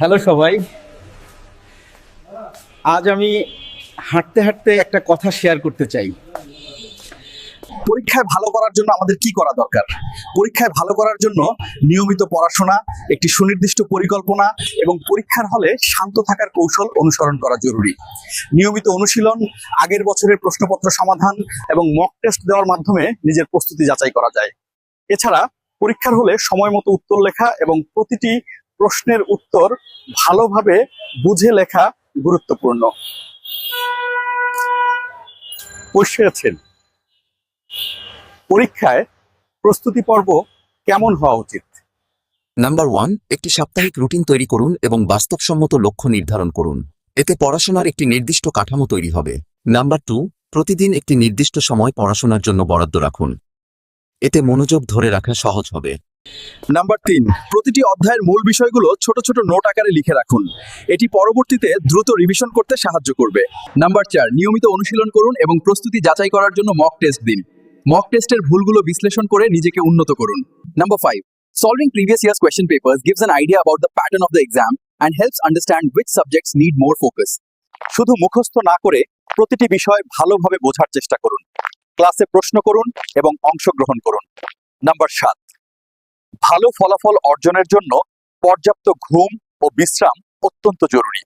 Hello সবাই। আজ আমি হাঁটতে হাঁটতে একটা কথা শেয়ার করতে চাই। পরীক্ষায় ভালো করার জন্য আমাদের কি করা দরকার? পরীক্ষায় ভালো করার জন্য নিয়মিত পড়াশোনা, একটি সুনির্দিষ্ট পরিকল্পনা এবং পরীক্ষার হলে শান্ত থাকার কৌশল অনুসরণ করা জরুরি। নিয়মিত অনুশীলন, আগের বছরের প্রশ্নপত্র সমাধান এবং মক টেস্ট দেওয়ার মাধ্যমে নিজের প্রস্তুতি যাচাই করা যায়। এছাড়া পরীক্ষার হলে সময় মতো উত্তর লেখা এবং প্রতিটি প্রশ্নের উত্তর ভালোভাবে বুঝে লেখা গুরুত্বপূর্ণ। বসেছেন পরীক্ষায় প্রস্তুতি পর্ব কেমন হওয়া উচিত? নাম্বার ওয়ান একটি সাপ্তাহিক রুটিন তৈরি করুন এবং বাস্তবসম্মত লক্ষ্য নির্ধারণ করুন। এতে পড়াশোনার একটি নির্দিষ্ট কাঠামো তৈরি হবে। নাম্বার টু প্রতিদিন একটি নির্দিষ্ট সময় পড়াশোনার জন্য বরাদ্দ রাখুন। এতে মনোযোগ ধরে রাখা সহজ হবে। নাম্বার তিন, প্রতিটি অধ্যায়ের মূল বিষয়গুলো ছোট ছোট নোট আকারে লিখে রাখুন। এটি পরবর্তীতে দ্রুত রিভিশন করতে সাহায্য করবে। নাম্বার চার, নিয়মিত অনুশীলন করুন এবং প্রস্তুতি যাচাই করার জন্য মক টেস্ট দিন। মক টেস্টের ভুলগুলো বিশ্লেষণ করে নিজেকে উন্নত করুন। Number five solving previous years question papers gives an idea about the pattern of the exam and helps understand which subjects need more focus শুধু মুখস্থ না করে প্রতিটি বিষয় ভালোভাবে বোঝার চেষ্টা করুন। ক্লাসে প্রশ্ন করুন এবং অংশগ্রহণ করুন। নাম্বার সাত ভালো ফলাফল অর্জনের জন্য পর্যাপ্ত ঘুম ও বিশ্রাম অত্যন্ত জরুরি।